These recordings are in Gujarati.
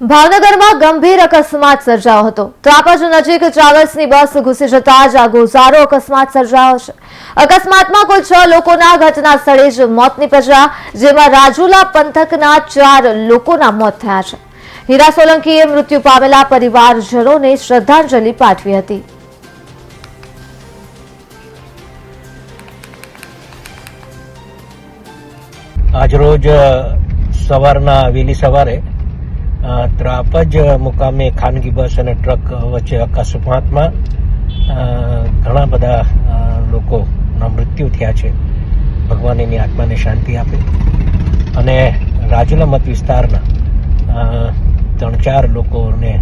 ભાવનગરમાં ગંભીર અકસ્માત સર્જાયો હતો. ત્રાપજ નજીક ટ્રાવેલ્સની બસ ઘૂસી જતા જ આ ગોઝારો અકસ્માત સર્જાયો છે. અકસ્માતમાં કુલ છ લોકોના ઘટના સ્થળે જ મોત નીપજ્યા, જેમાં રાજુલા પંથકના ચાર લોકોના મોત થયા છે. હીરા સોલંકીએ મૃત્યુ પામેલા પરિવારજનોને શ્રદ્ધાંજલિ પાઠવી હતી. આજરોજ સવારના વહેલી સવારે ત્રાપજ મુકામે ખાનગી બસ અને ટ્રક વચ્ચે અકસ્માતમાં ઘણા બધા લોકોના મૃત્યુ થયા છે. ભગવાન એની આત્માને શાંતિ આપે. અને રાજુલા મત વિસ્તારના ત્રણ ચાર લોકોને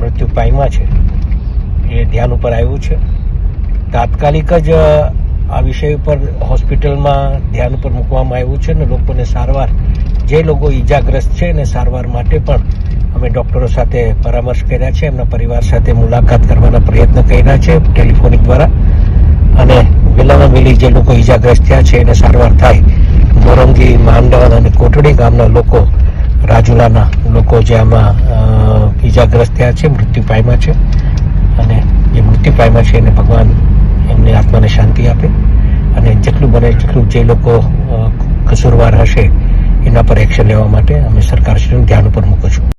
મૃત્યુ પામ્યા છે. એ ધ્યાન ઉપર આવ્યું છે. તાત્કાલિક જ આ વિષય ઉપર હોસ્પિટલમાં ધ્યાન ઉપર મૂકવામાં આવ્યું છે અને લોકોને સારવાર જે લોકો ઈજાગ્રસ્ત છે એને સારવાર માટે પણ અમે ડોક્ટરો સાથે પરામર્શ કર્યા છે, એમના પરિવાર સાથે મુલાકાત કરવાના પ્રયત્ન કર્યા છે ટેલિફોનિક દ્વારા. અને વિલામાં મિલી જે લોકો ઈજાગ્રસ્ત થયા છે, એને સારવાર થાય. મોરંગી માંડલ અને કોટડી ગામના લોકો, રાજુલાના લોકો જે આમાં ઈજાગ્રસ્ત થયા છે, મૃત્યુ પામ્યા છે. અને જે મૃત્યુ પામ્યા છે એને ભગવાન એમની આત્માને શાંતિ આપે. અને જેટલું બને જેટલું જે લોકો કસૂરવાર હશે એના પર એક્શન લેવા માટે અમે સરકારશ્રીનું ધ્યાન ઉપર મૂકું છું.